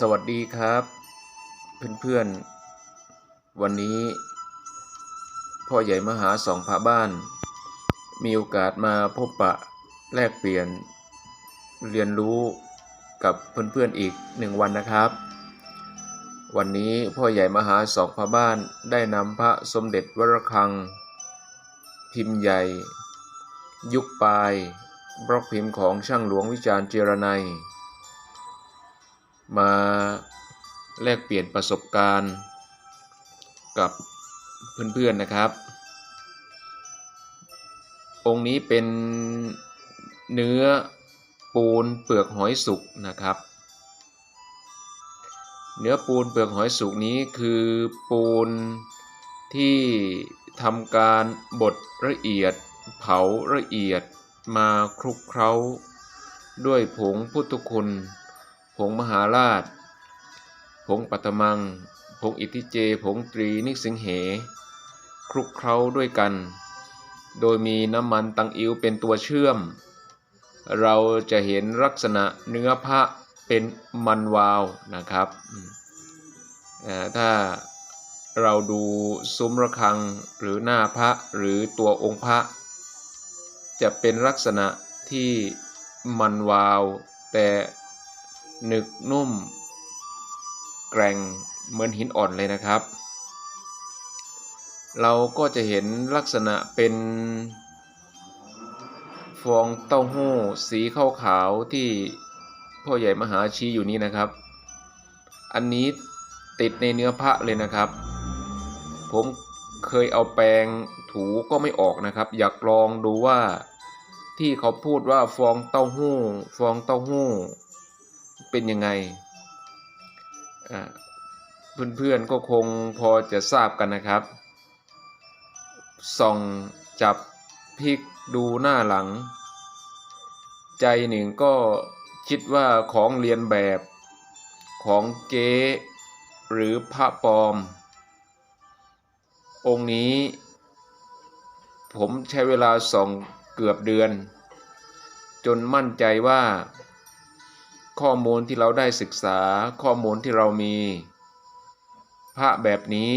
สวัสดีครับ เพื่อนๆ วันนี้ พ่อใหญ่มหาสองพระบ้าน มีโอกาสมาพบปะแลกเปลี่ยน เรียนรู้กับเพื่อนๆอีกหนึ่งวันนะครับ วันนี้พ่อใหญ่มหาสองพระบ้านได้นำพระสมเด็จวรคัง พิมพ์ใหญ่ ยุคปลายบล็อกพิมพ์ของช่างหลวงวิจารณ์เจรไนย มาแลกเปลี่ยนประสบการณ์กับเพื่อนๆนะครับ องค์นี้เป็นเนื้อปูนเปลือกหอยสุกนะครับ เนื้อปูนเปลือกหอยสุกนี้คือปูนที่ทำการบดละเอียดเผาละเอียดมาคลุกเคล้าด้วยผงพุทธคุณ ผงมหาราช ผงปัตมัง ผงอิทธิเจ ผงตรีนิสิงเห คลุกเคล้าด้วยกัน โดยมีน้ำมันตังอิวเป็นตัวเชื่อม เราจะเห็นลักษณะเนื้อพระเป็นมันวาวนะครับ ถ้าเราดูซุ้มระฆังหรือหน้าพระหรือตัวองค์พระ จะเป็นลักษณะที่มันวาว แต่ หนึกนุ่ม แกร่งเหมือนหินอ่อนเลยนะครับ เราก็จะเห็นลักษณะเป็นฟองเต้าหู้สีขาวขาวๆที่พ่อใหญ่มหาชี้อยู่นี้นะครับ อันนี้ติดในเนื้อพระเลยนะครับ ผมเคยเอาแปรงถูก็ไม่ออกนะครับ อยากลองดูว่าที่เขาพูดว่าฟองเต้าหู้ ฟองเต้าหู้ เป็นยังไงเพื่อนๆก็คงพอจะทราบกันนะครับ ส่องจับพลิกดูหน้าหลัง ใจหนึ่งก็คิดว่าของเรียนแบบของเก๊หรือพระปลอม องค์นี้ ผมใช้เวลาส่องเกือบเดือน จนมั่นใจว่า ข้อมูลที่เราได้ศึกษาข้อมูลที่เรามี พระแบบนี้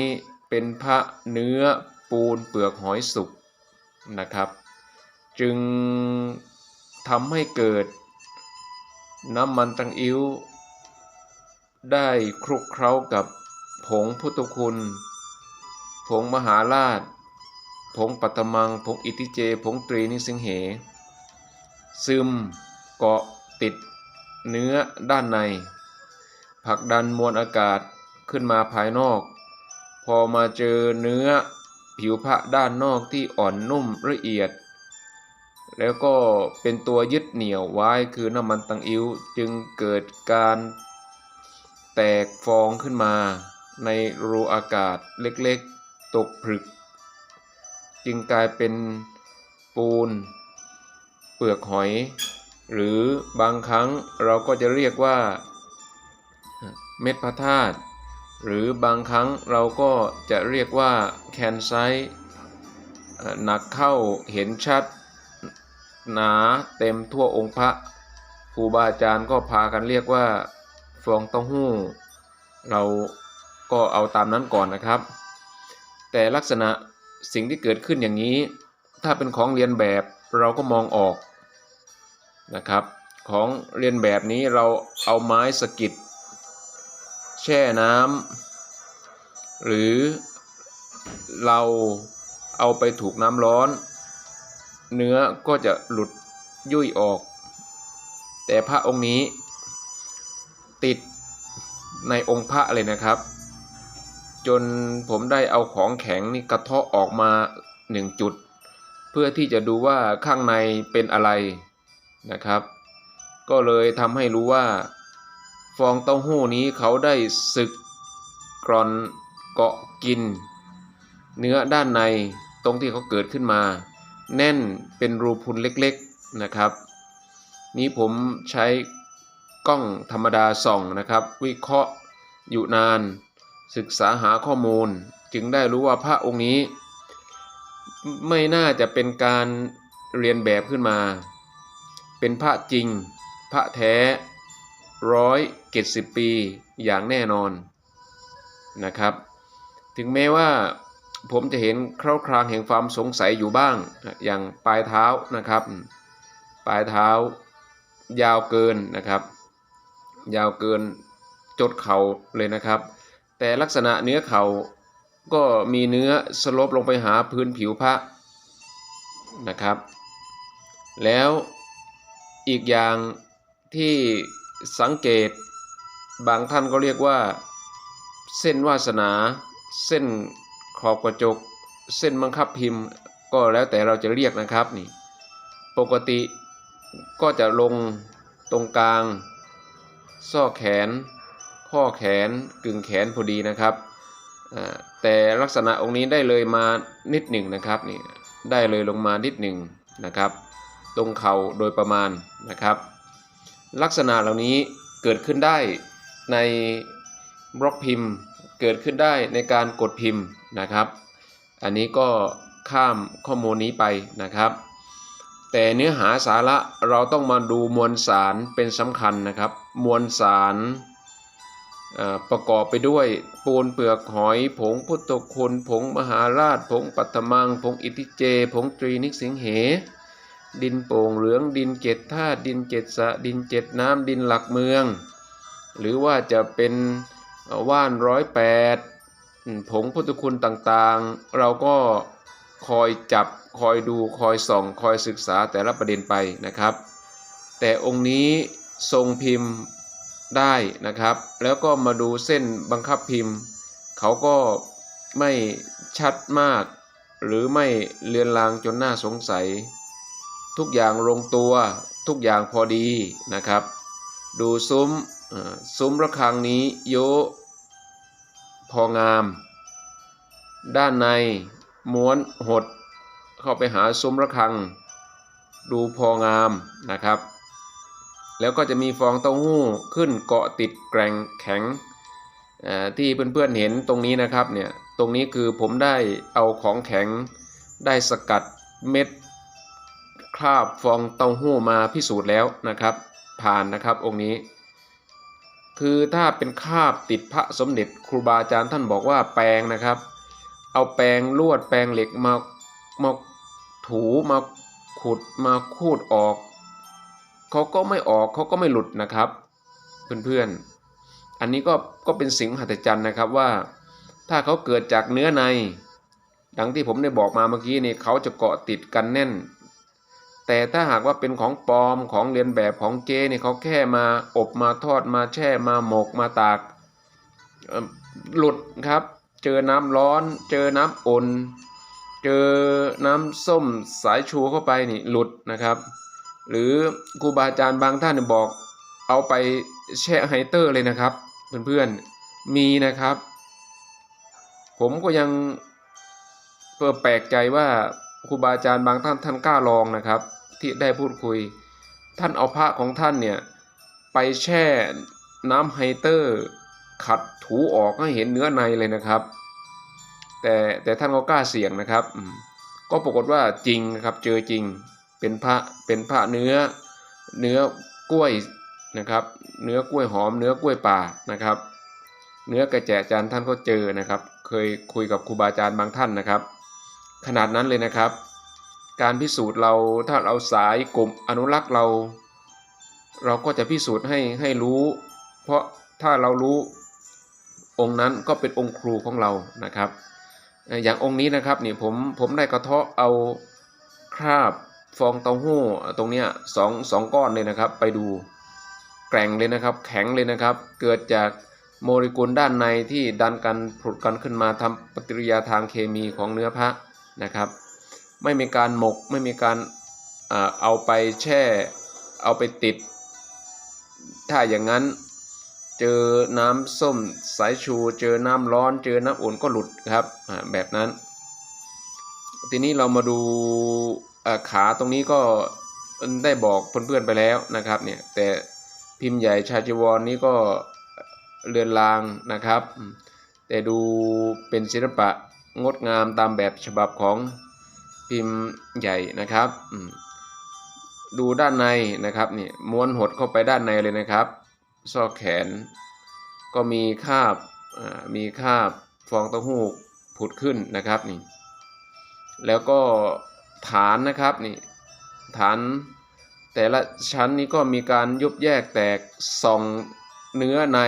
เป็นพระเนื้อปูนเปลือกหอยสุกนะครับ จึงทำให้เกิดน้ำมันตังอิ้ว ได้คลุกเคล้ากับผงพุทธคุณ ผงมหาราช ผงปัตตมัง ผงอิทิเจ ผงตรีนิสิงเห ซึมเกาะติด เนื้อด้านในผลักดันมวลอากาศขึ้นมาภายนอก พอมาเจอเนื้อผิวพระด้านนอกที่อ่อนนุ่มละเอียด แล้วก็เป็นตัวยึดเหนี่ยวไว้คือน้ำมันตังอิ้วจึงเกิดการแตกฟองขึ้นมาในรูอากาศเล็กๆ ตกผลึก จึงกลายเป็นปูน เปลือกหอย หรือบางครั้งเราก็จะเรียกว่าเม็ดพระธาตุหรือบางครั้งเราก็จะเรียกว่าแคนไซต์หนักเข้าเห็นชัด หนาเต็มทั่วองค์พระครูบาอาจารย์ก็พากันเรียกว่าฟองเต้าหู้ เราก็เอาตามนั้นก่อนนะครับ แต่ลักษณะสิ่งที่เกิดขึ้นอย่างนี้ ถ้าเป็นของเรียนแบบเราก็มองออก นะครับ ของเรียนแบบนี้เราเอาไม้สกิดแช่น้ำหรือเราเอาไปถูกน้ำร้อน เนื้อก็จะหลุดยุ่ยออก แต่พระองค์นี้ติดในองค์พระเลยนะครับ จนผมได้เอาของแข็งนี่กระเทาะออกมาหนึ่งจุด เพื่อที่จะดูว่าข้างในเป็นอะไร นะครับ ก็เลยทำให้รู้ว่า ฟองเต้าหู้นี้เขาได้สึกกรอนเกาะกิน เนื้อด้านในตรงที่เขาเกิดขึ้นมา แน่นเป็นรูพุนเล็กๆนะครับ นี้ผมใช้กล้องธรรมดาส่องนะครับ วิเคราะห์อยู่นาน ศึกษาหาข้อมูล จึงได้รู้ว่าพระองค์นี้ ไม่น่าจะเป็นการเรียนแบบขึ้นมา เป็นพระจริง พระแท้ร้อยเจ็ดสิบปีอย่างแน่นอนนะครับ ถึงแม้ว่าผมจะเห็นคราวครางแห่งความสงสัยอยู่บ้างอย่างปลายเท้านะครับ ปลายเท้ายาวเกินนะครับ ยาวเกินจดเข่าเลยนะครับ แต่ลักษณะเนื้อเข่าก็มีเนื้อสลบลงไปหาพื้นผิวพระนะครับ แล้ว อีกอย่างที่สังเกต บางท่านก็เรียกว่า เส้นวาสนา เส้นขอบกระจก เส้นบังคับพิมพ์ ก็แล้วแต่เราจะเรียกนะครับนี่ปกติก็จะลงตรงกลางซ่อแขน ข้อแขนกึ่งแขนพอดีนะครับ แต่ลักษณะองค์นี้ได้เลยมานิดหนึ่งนะครับนี่ได้เลยลงมานิดหนึ่งนะครับ ตรงเข่าโดยประมาณนะครับ ลักษณะเหล่านี้เกิดขึ้นได้ในบล็อกพิมพ์เกิดขึ้นได้ในการกดพิมพ์นะครับ อันนี้ก็ข้ามข้อมูลนี้ไปนะครับ แต่เนื้อหาสาระเราต้องมาดูมวลสารเป็นสำคัญนะครับ มวลสารประกอบไปด้วยปูนเปลือกหอยผงพุทธคุณผงมหาราชผงปัตตมังผงอิทิเจ ผงตรีนิกสิงเห ดินโป่งเหลืองดินเจ็ดธาตุดินเจ็ดสะดินเจ็ดน้ำดินหลักเมือง หรือว่าจะเป็นว่านร้อยแปดผงพุทธคุณต่างๆ เราก็คอยจับคอยดูคอยส่อง คอยศึกษาแต่ละประเด็นไปนะครับ แต่องค์นี้ทรงพิมพ์ได้นะครับ แล้วก็มาดูเส้นบังคับพิมพ์ เขาก็ไม่ชัดมาก หรือไม่เลือนลางจนน่าสงสัย ทุกอย่างลงตัวทุกอย่างพอดีนะครับ ดูซุ้มซุ้มระฆังนี้โยพองาม ด้านในม้วนหดเข้าไปหาซุ้มระฆัง ดูพองามนะครับ แล้วก็จะมีฟองเต้าหู้ขึ้นเกาะติดแกร่งแข็งที่เพื่อนๆเห็นตรงนี้นะครับเนี่ยตรงนี้คือผมได้เอาของแข็งได้สกัดเม็ด คราบฟองเต้าหู้มาพิสูจน์แล้วนะครับ ผ่านนะครับองค์นี้ คือถ้าเป็นคราบติดพระสมเด็จครูบาอาจารย์ท่านบอกว่าแปรงนะครับ เอาแปรงลวดแปรงเหล็กมามาถูมาขุดมาคูดออกเขาก็ไม่ออกเขาก็ไม่หลุดนะครับเพื่อนๆ อันนี้ก็ก็เป็นสิ่งหัศจรรย์นะครับว่า ถ้าเขาเกิดจากเนื้อใน ดังที่ผมได้บอกมาเมื่อกี้นี่เขาจะเกาะติดกันแน่น แต่ถ้าหากว่าเป็นของปลอมของเรียนแบบของเจเนี่ยเขาแค่มาอบมาทอดมาแช่มาหมกมาตากหลุดครับ เจอน้ำร้อน เจอน้ำอุ่นเจอน้ำส้มสายชูเข้าไปนี่หลุดนะครับ หรือครูบาอาจารย์บางท่านบอกเอาไปแช่ไฮเตอร์เลยนะครับ เพื่อนๆมีนะครับ ผมก็ยังเปิดแปลกใจว่า ครูบาอาจารย์บางท่านท่านกล้าลองนะครับ ที่ได้พูดคุย ท่านเอาพระของท่านเนี่ยไปแช่น้ำไฮเตอร์ ขัดถูออกให้เห็นเนื้อในเลยนะครับ แต่แต่ท่านก็กล้าเสี่ยงนะครับ ก็ปรากฏว่าจริงนะครับเจอจริงเป็นพระเป็นพระเนื้อเนื้อกล้วยนะครับ เนื้อกล้วยหอม เนื้อกล้วยป่านะครับ เนื้อกระแจจานท่านก็เจอนะครับ เคยคุยกับครูบาอาจารย์บางท่านนะครับ ขนาดนั้นเลยนะครับ การพิสูจน์เราถ้าเราสายกลุ่มอนุรักษ์เรา เราก็จะพิสูจน์ให้ให้รู้ เพราะถ้าเรารู้องค์นั้นก็เป็นองค์ครูของเรานะครับ อย่างองค์นี้นะครับนี่ผมผมได้กระเทาะเอาคราบฟองเต้าหู้ตรงเนี้ยสองสองก้อนเลยนะครับ ไปดูแกร่งเลยนะครับ แข็งเลยนะครับ เกิดจากโมเลกุลด้านในที่ดันกันผลุดกันขึ้นมาทำปฏิกิริยาทางเคมีของเนื้อพระ นะครับ ไม่มีการหมกไม่มีการเอาไปแช่เอาไปติด ถ้าอย่างนั้นเจอน้ำส้มสายชูเจอน้ำร้อนเจอน้ำอุ่นก็หลุดครับแบบนั้น ทีนี้เรามาดูขาตรงนี้ก็ได้บอกเพื่อนๆไปแล้วนะครับเนี่ยแต่พิมพ์ใหญ่ชาจิวรนี้ก็เรือนรางนะครับ แต่ดูเป็นศิลปะ งดงามตามแบบฉบับของพิมพ์ใหญ่นะครับดูด้านในนะครับนี่ม้วนหดเข้าไปด้านในเลยนะครับซอกแขน ก็มีคาบมีคาบฟองเต้าหู้ผุดขึ้นนะครับนี่แล้วก็ฐานนะครับนี่ฐานแต่ละชั้นนี้ก็มีการยุบแยกแตกส่องเนื้อใน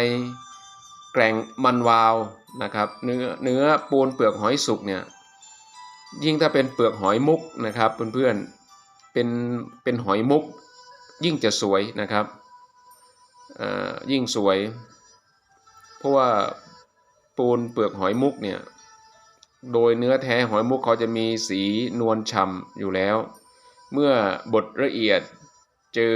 แกร่งมันวาวนะครับเนื้อเนื้อปูนเปลือกหอยสุกเนี่ยยิ่งถ้าเป็นเปลือกหอยมุกนะครับเพื่อนๆเป็นเป็นหอยมุก ยิ่งจะสวยนะครับอ่ายิ่งสวย เพราะว่าปูนเปลือกหอยมุกเนี่ยโดยเนื้อแท้หอยมุกเขาจะมีสีนวลฉ่ำอยู่แล้ว เมื่อบดละเอียดเจอ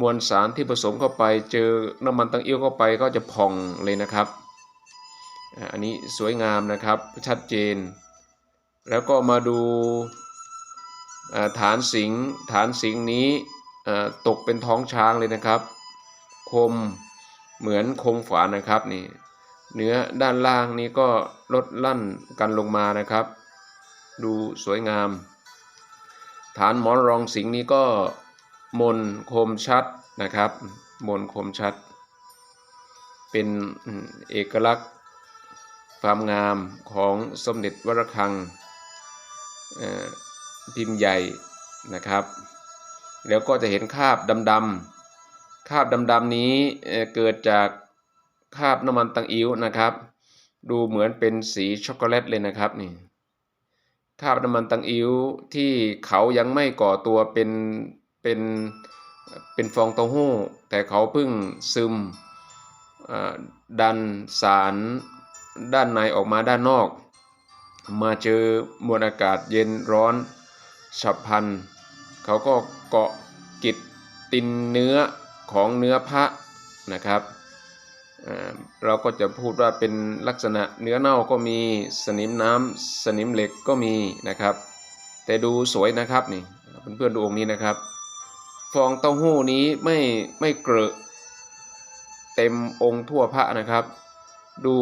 มวลสารที่ผสมเข้าไปเจอน้ำมันตังเอี้ยวเข้าไปก็จะพองเลยนะครับ อันนี้สวยงามนะครับชัดเจน แล้วก็มาดูฐานสิงฐานสิงนี้ตกเป็นท้องช้างเลยนะครับ คมเหมือนคมฝานะครับนี่เนื้อด้านล่างนี้ก็ลดลั่นกันลงมานะครับ ดูสวยงาม ฐานหมอนรองสิงนี้ก็ มนคมชัดนะครับ มนคมชัด เป็นเอกลักษณ์ความงามของสมเด็จวรคังพิมพ์ใหญ่นะครับ แล้วก็จะเห็นคาบดำๆคาบดำๆนี้เเกิดจากคาบน้ำมันตังอิ้วนะครับ ดูเหมือนเป็นสีช็อกโกแลตเลยนะครับนี่คาบน้ำมันตังอิ้วที่เขายังไม่ก่อตัวเป็น เป็นเป็นฟองเต้าหู้ แต่เขาเพิ่งซึมดันสารด้านในออกมาด้านนอก มาเจอมวลอากาศเย็นร้อนฉับพลัน เขาก็เกาะกิดตินเนื้อของเนื้อพระนะครับเราก็จะพูดว่าเป็นลักษณะเนื้อเน่าก็มีสนิมน้ำสนิมเหล็กก็มีนะครับ แต่ดูสวยนะครับนี่เพื่อนๆดูองค์นี้นะครับ ฟองเต้าหู้นี้ไม่ไม่เกลอะเต็มองค์ทั่วพระนะครับ ดู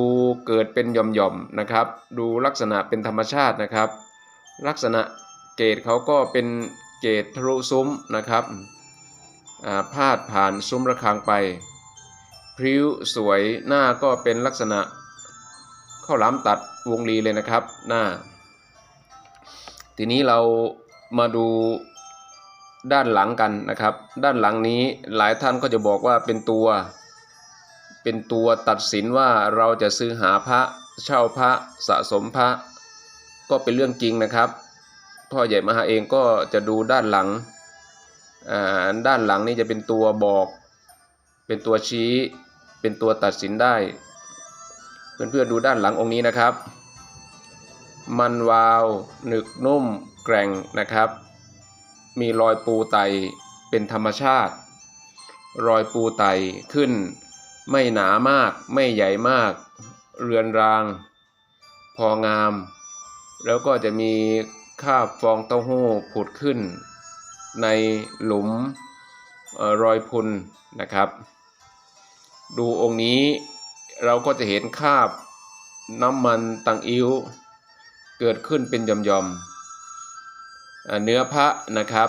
เกิดเป็นหย่อมๆนะครับ ดูลักษณะเป็นธรรมชาตินะครับ ลักษณะเกตเขาก็เป็นเกตทะลุซุ้มนะครับอ่าพาดผ่านซุ้มระฆังไป พริ้วสวยหน้าก็เป็นลักษณะข้าวหลามตัดวงรีเลยนะครับหน้า ทีนี้เรามาดู ด้านหลังกันนะครับ ด้านหลังนี้หลายท่านก็จะบอกว่าเป็นตัว เป็นตัวตัดสินว่าเราจะซื้อหาพระเช่าพระสะสมพระ ก็เป็นเรื่องจริงนะครับพ่อใหญ่มหาเองก็จะดูด้านหลังอ่าด้านหลังนี่จะเป็นตัวบอก เป็นตัวชี้ เป็นตัวตัดสินได้ เพื่อนๆดูด้านหลังองค์นี้นะครับ มันวาว หนึกนุ่มแกร่งนะครับ มีรอยปูไตเป็นธรรมชาติ รอยปูไตขึ้น ไม่หนามากไม่ใหญ่มาก เรือนราง พองาม แล้วก็จะมีคาบฟองเต้าหู้ผุดขึ้น ในหลุมออรอยพุนนะครับ ดูองค์นี้เราก็จะเห็นคาบน้ำมันตังอิ้ว เกิดขึ้นเป็นย่อมๆอ่า เนื้อพระนะครับ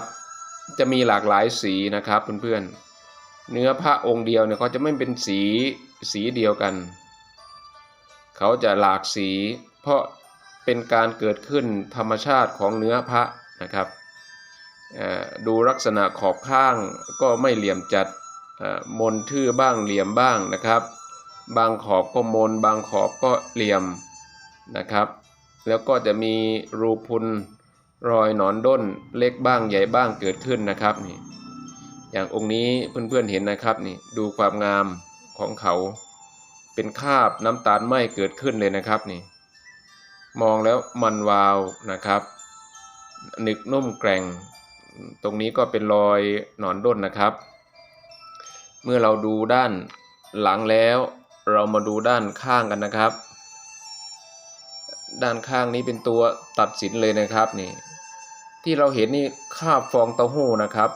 จะมีหลากหลายสีนะครับเพื่อนๆ เนื้อพระองค์เดียวเนี่ยเขาจะไม่เป็นสีสีเดียวกัน เขาจะหลากสี เพราะเป็นการเกิดขึ้นธรรมชาติของเนื้อพระนะครับ ดูลักษณะขอบข้างก็ไม่เหลี่ยมจัดมนทื่อบ้างเหลี่ยมบ้างนะครับ บางขอบก็มน บางขอบก็เหลี่ยมนะครับ แล้วก็จะมีรูพุน รอยหนอนด้นเล็กบ้างใหญ่บ้างเกิดขึ้นนะครับนี่อย่างองค์นี้เพื่อนๆเห็นนะครับนี่ดูความงามของเขา เป็นคาบน้ำตาลไหมเกิดขึ้นเลยนะครับนี่มองแล้วมันวาวนะครับหนึกนุ่มแกร่ง ตรงนี้ก็เป็นรอยหนอนด้นนะครับ เมื่อเราดูด้านหลังแล้วเรามาดูด้านข้างกันนะครับ ด้านข้างนี้เป็นตัวตัดสินเลยนะครับนี่ ที่เราเห็นนี่คาบฟองเต้าหู้นะครับ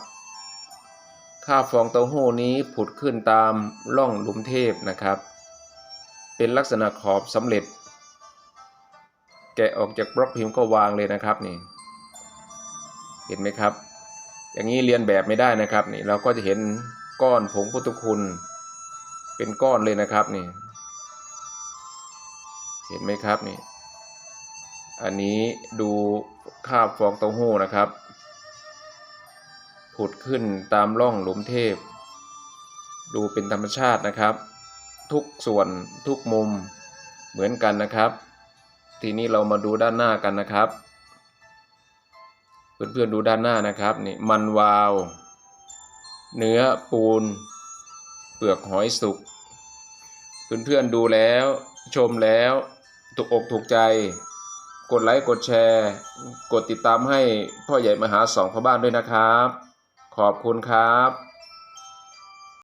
คาบฟองเต้าหู้นี้ผุดขึ้นตามร่องหลุมเทพนะครับ เป็นลักษณะขอบสำเร็จ แกะออกจากบล็อกพิมพ์ก็วางเลยนะครับนี่ เห็นไหมครับ อย่างนี้เรียนแบบไม่ได้นะครับนี่เราก็จะเห็นก้อนผงพุทธคุณเป็นก้อนเลยนะครับนี่ เห็นไหมครับนี่ อันนี้ดูคาบฟองเต้าหู้นะครับ ผุดขึ้นตามร่องหลุมเทพ ดูเป็นธรรมชาตินะครับ ทุกส่วนทุกมุมเหมือนกันนะครับ ทีนี้เรามาดูด้านหน้ากันนะครับ เพื่อนๆดูด้านหน้านะครับนี่มันวาว เนื้อปูน เปลือกหอยสุกเพื่อนๆดูแล้วชมแล้วถูกอกถูกใจ กดไลค์กดแชร์ กดติดตามให้พ่อใหญ่มหาสองพ่อบ้านด้วยนะครับ ขอบคุณครับ